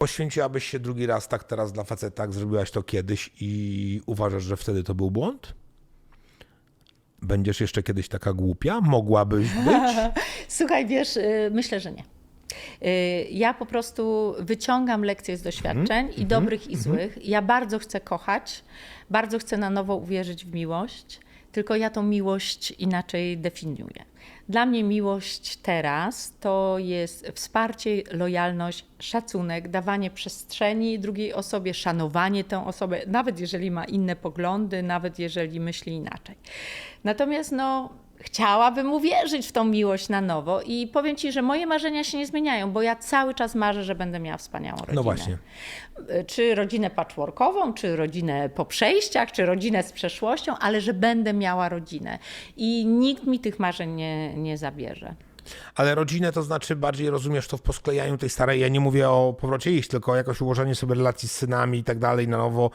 Poświęciłabyś się drugi raz tak teraz dla faceta, jak zrobiłaś to kiedyś i uważasz, że wtedy to był błąd? Będziesz jeszcze kiedyś taka głupia? Mogłabyś być? Słuchaj, wiesz, y, myślę, że nie. Y, Ja po prostu wyciągam lekcje z doświadczeń i dobrych i złych. Ja bardzo chcę kochać, bardzo chcę na nowo uwierzyć w miłość, tylko ja tą miłość inaczej definiuję. Dla mnie miłość teraz to jest wsparcie, lojalność, szacunek, dawanie przestrzeni drugiej osobie, szanowanie tę osobę, nawet jeżeli ma inne poglądy, nawet jeżeli myśli inaczej. Natomiast no, chciałabym uwierzyć w tą miłość na nowo i powiem Ci, że moje marzenia się nie zmieniają, bo ja cały czas marzę, że będę miała wspaniałą rodzinę. No właśnie. Czy rodzinę patchworkową, czy rodzinę po przejściach, czy rodzinę z przeszłością, ale że będę miała rodzinę. I nikt mi tych marzeń nie, nie zabierze. Ale rodzinę to znaczy bardziej rozumiesz to w posklejaniu tej starej. Ja nie mówię o powrocie iść, tylko jakoś ułożenie sobie relacji z synami i tak dalej na nowo.